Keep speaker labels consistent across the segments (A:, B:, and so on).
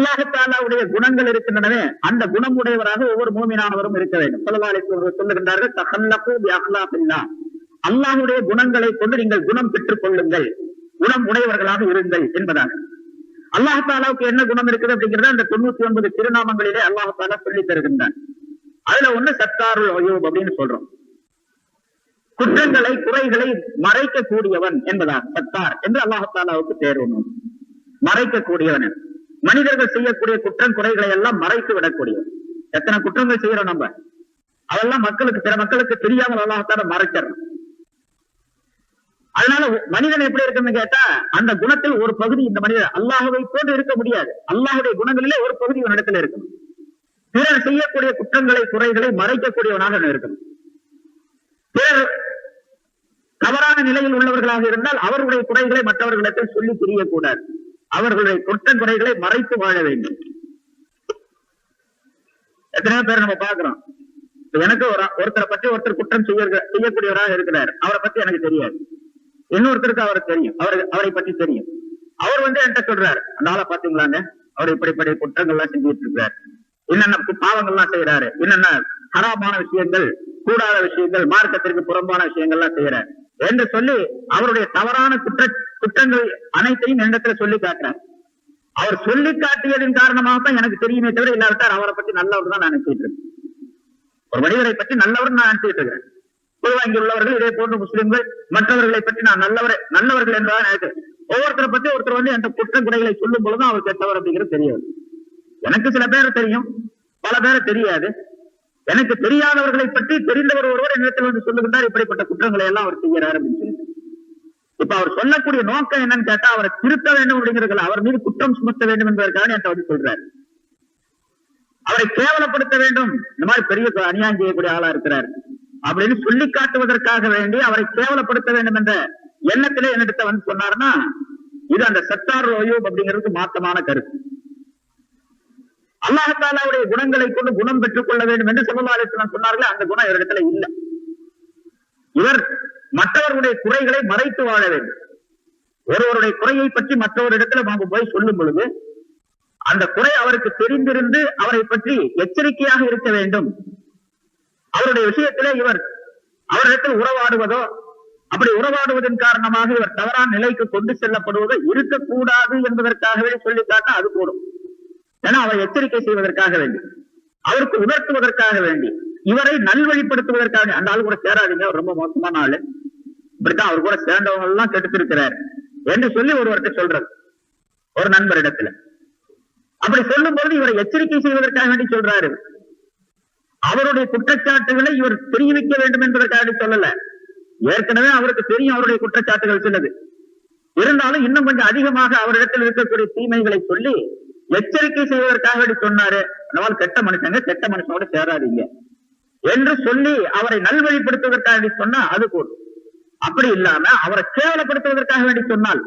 A: அல்லாஹாலாவுடைய குணங்கள் இருக்கின்றனவே அந்த குணம் உடையவராக ஒவ்வொரு மூமினானவரும் இருக்க வேண்டும். சொல்லலாலை சொல்லுகின்றார்கள் தஹல்லகு குணங்களை கொண்டு நீங்கள் குணம் பெற்றுக் கொள்ளுங்கள். குணம் உடையவர்களாக இருங்கள் என்பதாக. அல்லாஹாலாவுக்கு என்ன குணம் இருக்குது அப்படிங்கறத அந்த தொண்ணூத்தி ஒன்பது திருநாமங்களிலே அல்லாஹாலா சொல்லி தருகின்றான். அதுல ஒண்ணு சத்தாருல் அயூப் அப்படின்னு சொல்றோம். குற்றங்களை குறைகளை மறைக்கக்கூடியவன் என்பதாக சத்தார் என்று அல்லாஹாலாவுக்கு பேர் ஒண்ணு மறைக்கக்கூடியவன். மனிதர்கள் செய்யக்கூடிய குற்றம் குறைகளை எல்லாம் மறைத்து விடக்கூடியது. எத்தனை குற்றங்கள் செய்யறோம் நம்ம? அதெல்லாம் மக்களுக்கு பிற மக்களுக்கு தெரியாமல் அல்லாஹால மறைச்சிடணும். அதனால மனிதன் எப்படி இருக்குன்னு கேட்டா அந்த குணத்தில் ஒரு பகுதி இந்த மனிதன் அல்லாஹுவை போன்று இருக்க முடியாது. அல்லாஹுடைய குணங்களிலே ஒரு பகுதி இடத்துல இருக்கும் பிறர் செய்யக்கூடிய குற்றங்களை குறைகளை மறைக்கக்கூடியவனாக இருக்கும் இருக்கணும். பிறர் தவறான நிலையில் உள்ளவர்களாக இருந்தால் அவர்களுடைய குறைகளை மற்றவர்களிடத்தில் சொல்லி தெரியக்கூடாது. அவர்களுடைய குற்ற குறைகளை மறைத்து வாழ வேண்டும். எத்தனையோ பேர் நம்ம பாக்குறோம் எனக்கு ஒரு ஒருத்தரை பற்றி ஒருத்தர் குற்றம் செய்ய செய்யக்கூடியவராக இருக்கிறார். அவரை பத்தி எனக்கு தெரியாது. இன்னொருத்தருக்கு அவருக்கு தெரியும். அவர் அவரை பற்றி தெரியும். அவர் வந்து என்கிட்ட சொல்றாரு. அந்த ஆளை பாத்தீங்களாங்க அவர் இப்படிப்பட்ட குற்றங்கள்லாம் செஞ்சுட்டு இருக்காரு என்னென்ன பாவங்கள்லாம் செய்யறாரு என்னென்ன ஹராமான விஷயங்கள் கூடாத விஷயங்கள் மார்க்கத்திற்கு புறம்பான விஷயங்கள்லாம் செய்யறாரு என்று சொல்லி அவருடைய தவறான குற்ற குற்றங்கள் அனைத்தையும் என்னிடத்துல சொல்லி காட்டுறார். அவர் சொல்லி காட்டியதன் காரணமாக தான் எனக்கு தெரியுமே தவிர இல்லாவிட்டார் அவரை பத்தி நல்லவர் தான் நான் நினைச்சிட்டு இருக்கேன். ஒரு மனிதரை பற்றி நல்லவர் நான் நினைச்சிட்டு இருக்கிறேன் பொதுவாக இங்க உள்ளவர்கள் இதே போன்ற முஸ்லிம்கள் மற்றவர்களை பற்றி நான் நல்லவர் நல்லவர்கள் என்றுதான் நினைக்கிறேன். ஒவ்வொருத்தரை பத்தி ஒருத்தர் வந்து என்ற குற்ற குறைகளை சொல்லும் பொழுதும் அவர் கெட்டவர் அப்படிங்கிறது தெரியாது. எனக்கு சில பேர் தெரியும் பல பேரை தெரியாது. எனக்கு தெரியாதவர்களை பற்றி தெரிந்தவர் ஒருவர் என்னிடத்தில் வந்து சொல்லுகின்றார் இப்படிப்பட்ட குற்றங்களை எல்லாம் அவர் செய்கிறார் அப்படின்னு சொல்லி இப்ப அவர் சொல்லக்கூடிய நோக்கம் என்னன்னு கேட்டா அவரை திருத்த வேண்டும் அப்படிங்கிறது அவர் மீது குற்றம் சுமத்த வேண்டும் என்பதற்காக என்கிட்ட வந்து சொல்றாரு. அவரை கேவலப்படுத்த வேண்டும். இந்த மாதிரி பெரிய அநியாயம் செய்யக்கூடிய ஆளா இருக்கிறார். அப்படின்னு சொல்லி காட்டுவதற்காக வேண்டி அவரை கேவலப்படுத்த வேண்டும் என்ற எண்ணத்திலே என்னிடத்த வந்து சொன்னார்னா இது அந்த சத்தார் அயூப் அப்படிங்கிறதுக்கு மாத்தமான கருத்து. அல்லாஹாலாவுடைய குணங்களை கொண்டு குணம் பெற்றுக் கொள்ள வேண்டும் என்று சமூக சொன்னார்களே. அந்த குணம் இவரிடத்துல இல்ல. இவர் மற்றவர்களுடைய குறைகளை மறைத்து வாழ வேண்டும். ஒருவருடைய குறையை பற்றி மற்றவரிடத்துல நாம போய் சொல்லும் பொழுது அந்த குறை அவருக்கு தெரிந்திருந்து அவரை பற்றி எச்சரிக்கையாக இருக்க வேண்டும். அவருடைய விஷயத்திலே இவர் அவரிடத்தில் உறவாடுவதோ அப்படி உறவாடுவதன் காரணமாக இவர் தவறான நிலைக்கு கொண்டு செல்லப்படுவதோ இருக்கக்கூடாது என்பதற்காகவே சொல்லி காட்ட அது கூடும் ஏன்னா அவர் எச்சரிக்கை செய்வதற்காக வேண்டி. அவருக்கு உணர்த்துவதற்காக வேண்டி. இவரை நல்வழிப்படுத்துவதற்காக அந்த ஆள் கூட சேராதீங்க ரொம்ப மோசமான ஆளு. இப்படித்தான் அவர் கூட சேர்ந்தவங்க எல்லாம் கெடுத்திருக்கிறார் என்று சொல்லி ஒருவர்கிட்ட சொல்றது. ஒரு நண்பரிடத்துல. அப்படி சொல்லும் பொழுது இவரை எச்சரிக்கை செய்வதற்காக வேண்டி சொல்றாரு. அவருடைய குற்றச்சாட்டுகளை இவர் தெரிவிக்க வேண்டும் என்பதற்காக சொல்லல. ஏற்கனவே அவருக்கு தெரியும் அவருடைய குற்றச்சாட்டுகள் சிலது. இருந்தாலும் இன்னும் கொஞ்சம் அதிகமாக அவரிடத்தில் இருக்கக்கூடிய தீமைகளை சொல்லி எச்சரிக்கை செய்வதற்காக வேண்டி சொன்னாரு. அதனால் கெட்ட மனுஷங்க கெட்ட மனுஷனோட சேராதீங்க. என்று சொல்லி அவரை நல்வழிப்படுத்துவதற்காக வேண்டி சொன்னா அது கூடும் அப்படி இல்லாம அவரை கேவலப்படுத்துவதற்காக வேண்டி சொன்னால்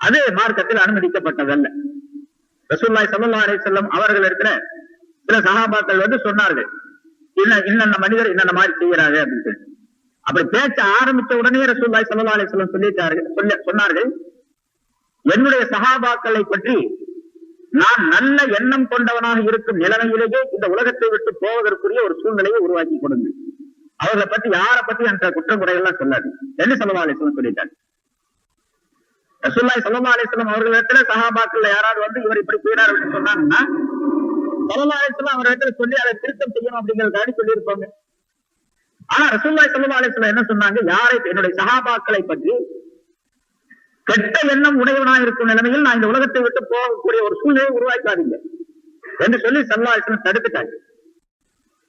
A: அது மார்க்கத்தில் அனுமதிக்கப்பட்டதல்ல. ரசூல்லாய் சல்லா அலி செல்லம் அவர்கள் இருக்கிற சில சகாபாக்கள் வந்து சொன்னார்கள் இன்ன இன்னென்ன மனிதர் இன்னென்ன மாதிரி செய்கிறாரு அப்படின்னு சொல்லி. அப்படி பேச்ச ஆரம்பிச்ச உடனே ரசூல்லாய் சல்லா அலி செல்லம் சொல்லிட்டார்கள் சொல்ல சொன்னார்கள் என்னுடைய சகாபாக்களை பற்றி நான் நல்ல எண்ணம் கொண்டவனாக இருக்கும் நிலைமையிலேயே இந்த உலகத்தை விட்டு போவதற்குரிய ஒரு சூழ்நிலையை உருவாக்கி கொடுங்க. அவர்களை பத்தி யாரை பத்தி அந்த குற்றம் குறைகள்லாம் சொல்லாது. என்ன சல்லா அலிஸ்லாம் சொல்லிட்டாங்க ரசூல்லாய் சல்லா அலிஸ்லாம் அவர்களிடத்துல சகாபாக்கள் யாராவது வந்து இவர் இப்படி செய்யறாரு அப்படின்னு சொன்னாங்கன்னா சல்லா அலிஸ்லாம் அவரிடத்துல சொல்லி அதை திருத்தம் செய்யணும் அப்படிங்கறதுக்காக சொல்லியிருப்பாங்க. ஆனா ரசூல்லாய் சல்லா அலிஸ்லாம் என்ன சொன்னாங்க? யாரை என்னுடைய சகாபாக்களை பற்றி கெட்ட எண்ணம் உடையவனா இருக்கும் நிலைமையில் நான் இந்த உலகத்தை விட்டு போகக்கூடிய ஒரு சூழ்நிலையை உருவாக்காதீங்க. என்று சொல்லி சல்லாசனம் தடுத்துட்டாங்க.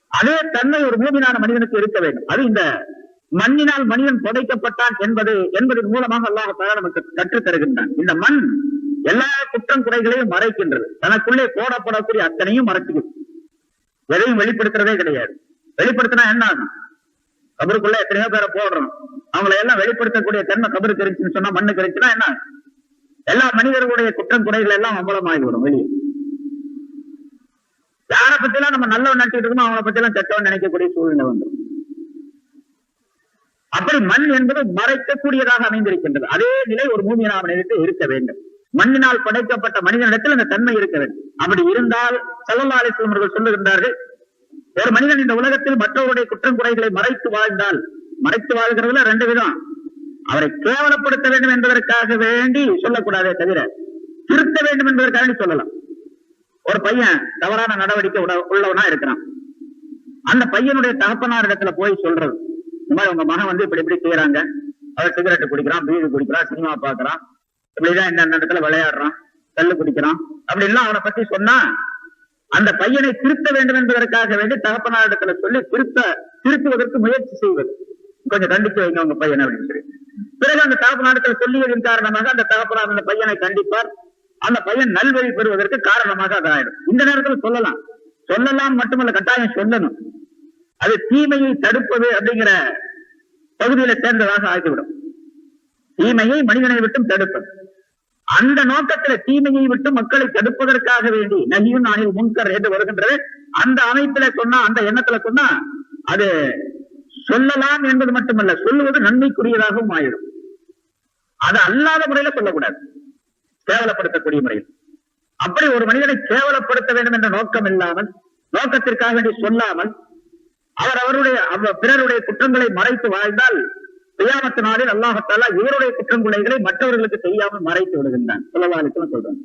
A: அதே தன்மை ஒரு மூமினான மனிதனுக்கு இருக்க வேண்டும். அது இந்த மண்ணினால் மனிதன் புதைக்கப்பட்டான் என்பது என்பதன் மூலமாக அல்லாஹால நமக்கு கற்றுத் தருகின்றான். இந்த மண் எல்லா குற்றம் குறைகளையும் மறைக்கின்றது. தனக்குள்ளே போடப்படக்கூடிய அத்தனையும் மறைச்சுக்குது. எதையும் வெளிப்படுத்துறதே கிடையாது. வெளிப்படுத்தினா என்ன ஆகும்? கபருக்குள்ள எத்தனையோ பேரை போடுறோம். அவங்களை எல்லாம் வெளிப்படுத்தக்கூடிய தன்மை கபருக்கு இருந்துச்சுன்னு சொன்னா மண்ணுக்கு இருந்துச்சுன்னா என்ன? எல்லா மனிதர்களுடைய குற்றம் குறைகள் எல்லாம் அம்பலமாகிவிடும் வெளியே. யாரை பத்தி எல்லாம் நம்ம நல்லவன் நினைச்சிட்டு இருக்கோம் அவங்கள பத்தி எல்லாம் கெட்டவன் நினைக்கக்கூடிய சூழ்நிலை வந்துடும். அப்படி மண் என்பது மறைக்கக்கூடியதாக அமைந்திருக்கின்றது. அதே நிலை ஒரு பூமியினாம நிலைத்து இருக்க வேண்டும். மண்ணினால் படைக்கப்பட்ட மனிதனிடத்தில் அந்த தன்மை இருக்க வேண்டும். அப்படி இருந்தால் செல்லல்லாலை அலிஸ்லாம் அவர்கள் சொல்லுகின்றார்கள் ஒரு மனிதன் இந்த உலகத்தில் மற்றவருடைய குற்றம் குறைகளை மறைத்து வாழ்ந்தால் மறைத்து வாழ்கிறதுல ரெண்டு விதம். அவரை கேவலப்படுத்த வேண்டும் என்பதற்காக வேண்டி சொல்லக்கூடாதே தவிர திருத்த வேண்டும் என்பதற்காக சொல்லலாம். ஒரு பையன் தவறான நடவடிக்கை உட- உள்ளவனா இருக்கிறான். அந்த பையனுடைய தகப்பனார் இடத்துல போய் சொல்றது. இந்த மாதிரி உங்க மகன் வந்து இப்படி இப்படி செய்யறாங்க அவர் சிகரெட் குடிக்கிறான் பீடு குடிக்கிறான் சினிமா பாக்குறான் இப்படிதான் இந்த இடத்துல விளையாடுறான் கல்லு குடிக்கிறான். அப்படின்லாம் அவனை பத்தி சொன்னா அந்த பையனை திருத்த வேண்டும் என்பதற்காக வேண்டி தகப்பனார் இடத்துல சொல்லி திருத்த திருத்துவதற்கு முயற்சி செய்வது. கொஞ்சம் கண்டித்து வைங்க உங்க பையனை அப்படின்னு சொல்லி. பிறகு அந்த தகப்பனாரிடத்துல சொல்லியதன் காரணமாக அந்த தகப்பனார் அந்த பையனை கண்டிப்பார் அந்த பையன் நல்வழி பெறுவதற்கு காரணமாக அது ஆயிடும் இந்த நேரத்தில் சொல்லலாம். சொல்லலாம் மட்டுமல்ல கட்டாயம் சொல்லணும். அது தீமையை தடுப்பது அப்படிங்கிற பகுதியில சேர்ந்ததாக ஆகிவிடும். தீமையை மனிதனை விட்டும் தடுப்பது. அந்த நோக்கத்துல தீமையை விட்டு மக்களை தடுப்பதற்காக வேண்டி நகியும் நானில் முன்கர் என்று வருகின்றது. அந்த அமைப்பில சொன்னா அந்த எண்ணத்துல சொன்னா அது சொல்லலாம் என்பது மட்டுமல்ல சொல்லுவது நன்மைக்குரியதாகவும் ஆயிடும். அது அல்லாத முறையில சொல்லக்கூடாது. கேவலப்படுத்தக்கூடிய முறையில். அப்படி ஒரு மனிதனை கேவலப்படுத்த வேண்டும் என்ற நோக்கம் இல்லாமல் நோக்கத்திற்காக வேண்டி சொல்லாமல் அவர் அவருடைய அவ- பிறருடைய குற்றங்களை மறைத்து வாழ்ந்தால் கியாமத்து நாளில் அல்லாஹத்தாலா இவருடைய குற்றங்குலைகளை மற்றவர்களுக்கு தெரியாமல் மறைத்து விடுகின்றான். சொல்லவாளுக்கு சொல்றாங்க.